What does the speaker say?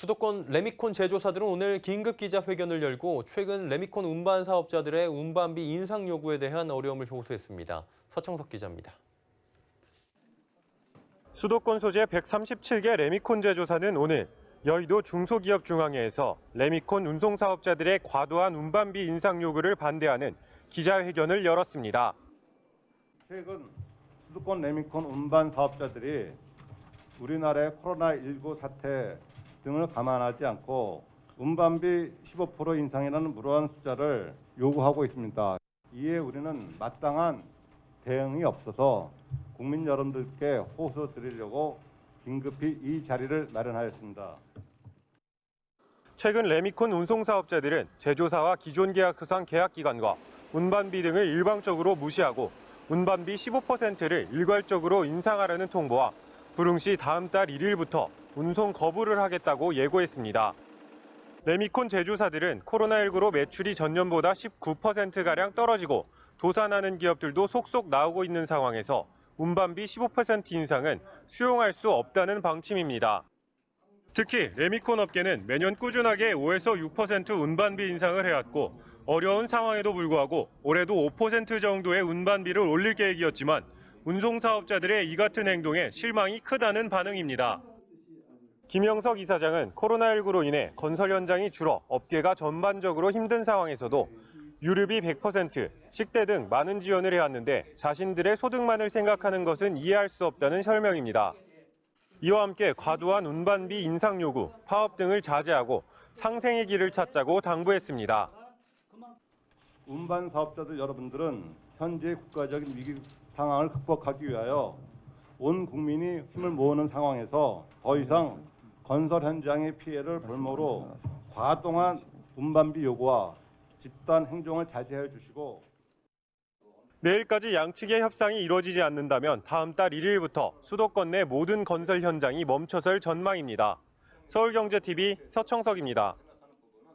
수도권 레미콘 제조사들은 오늘 긴급 기자회견을 열고 최근 레미콘 운반 사업자들의 운반비 인상 요구에 대한 어려움을 호소했습니다. 서청석 기자입니다. 수도권 소재 137개 레미콘 제조사는 오늘 여의도 중소기업중앙회에서 레미콘 운송사업자들의 과도한 운반비 인상 요구를 반대하는 기자회견을 열었습니다. 최근 수도권 레미콘 운반 사업자들이 우리나라의 코로나19 사태 등을 감안하지 않고 운반비 15% 인상이라는 무료한 숫자를 요구하고 있습니다. 이에 우리는 마땅한 대응이 없어서 국민 여러분들께 호소 드리려고 긴급히 이 자리를 마련하였습니다. 최근 레미콘 운송사업자들은 제조사와 기존 계약서상 계약기간과 운반비 등을 일방적으로 무시하고 운반비 15%를 일괄적으로 인상하라는 통보와 불응시 다음 달 1일부터 운송 거부를 하겠다고 예고했습니다. 레미콘 제조사들은 코로나19로 매출이 전년보다 19%가량 떨어지고 도산하는 기업들도 속속 나오고 있는 상황에서 운반비 15% 인상은 수용할 수 없다는 방침입니다. 특히 레미콘 업계는 매년 꾸준하게 5에서 6% 운반비 인상을 해왔고 어려운 상황에도 불구하고 올해도 5% 정도의 운반비를 올릴 계획이었지만 운송사업자들의 이 같은 행동에 실망이 크다는 반응입니다. 김영석 이사장은 코로나19로 인해 건설 현장이 줄어 업계가 전반적으로 힘든 상황에서도 유류비 100%, 식대 등 많은 지원을 해왔는데 자신들의 소득만을 생각하는 것은 이해할 수 없다는 설명입니다. 이와 함께 과도한 운반비 인상 요구, 파업 등을 자제하고 상생의 길을 찾자고 당부했습니다. 운반 사업자들 여러분들은 현재 국가적인 위기 상황을 극복하기 위하여 온 국민이 힘을 모으는 상황에서 더 이상 건설 현장의 피해를 볼모로 과도한 운반비 요구와 집단 행정을 자제해 주시고 내일까지 양측의 협상이 이루어지지 않는다면 다음 달 1일부터 수도권 내 모든 건설 현장이 멈춰설 전망입니다. 서울경제TV 서청석입니다.